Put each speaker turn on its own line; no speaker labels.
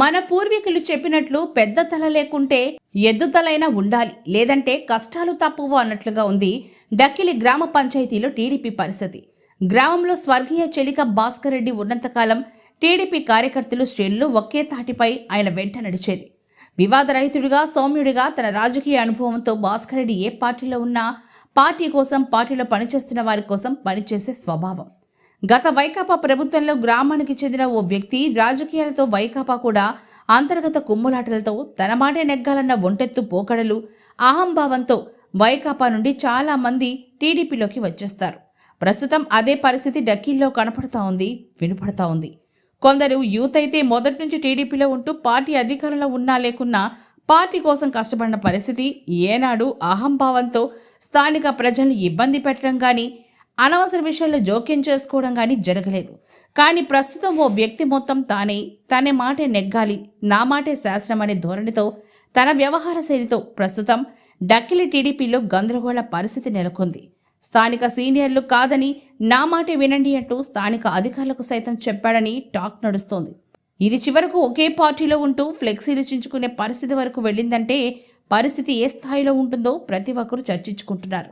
మన పూర్వీకులు చెప్పినట్లు పెద్ద తల లేకుంటే ఎద్దు తలైనా ఉండాలి. లేదంటే కష్టాలు తప్పువు అన్నట్లుగా ఉంది డక్కిలి గ్రామ పంచాయతీలో టీడీపీ పరిస్థితి. గ్రామంలో స్వర్గీయ చెలిక భాస్కర్ రెడ్డి ఉన్నంతకాలం టీడీపీ కార్యకర్తలు శ్రేణులు ఒకే తాటిపై ఆయన వెంట నడిచేది. వివాదరహితుడిగా సౌమ్యుడిగా తన రాజకీయ అనుభవంతో భాస్కర్ రెడ్డి ఏ పార్టీలో ఉన్నా పార్టీ కోసం పార్టీలో పనిచేస్తున్న వారి కోసం పనిచేసే స్వభావం. గత వైకాపా ప్రభుత్వంలో గ్రామానికి చెందిన ఓ వ్యక్తి రాజకీయాలతో వైకాపా కూడా అంతర్గత కుమ్ములాటలతో తన మాటే నెగ్గాలన్న ఒంటెత్తు పోకడలు అహంభావంతో వైకాపా నుండి చాలా మంది టీడీపీలోకి వచ్చేస్తారు. ప్రస్తుతం అదే పరిస్థితి డక్కీల్లో కనపడతా ఉంది వినపడతా ఉంది. కొందరు యూత్ అయితే మొదటి నుంచి టీడీపీలో ఉంటూ పార్టీ అధికారంలో ఉన్నా లేకున్నా పార్టీ కోసం కష్టపడిన పరిస్థితి ఏనాడు అహంభావంతో స్థానిక ప్రజల్ని ఇబ్బంది పెట్టడం కానీ అనవసర విషయాల్లో జోక్యం చేసుకోవడం కానీ జరగలేదు. కానీ ప్రస్తుతం ఓ వ్యక్తి మొత్తం తానే తనే మాటే నెగ్గాలి నా మాటే శాసనం అనే ధోరణితో తన వ్యవహార శైలితో ప్రస్తుతం డక్కిలి టీడీపీలో గందరగోళ పరిస్థితి నెలకొంది. స్థానిక సీనియర్లు కాదని నా మాటే వినండి అంటూ స్థానిక అధికారులకు సైతం చెప్పాడని టాక్ నడుస్తోంది. ఇది చివరకు ఒకే పార్టీలో ఉంటూ ఫ్లెక్సీలు చించుకునే పరిస్థితి వరకు వెళ్ళిందంటే పరిస్థితి ఏ స్థాయిలో ఉంటుందో ప్రతి ఒక్కరూ చర్చించుకుంటున్నారు.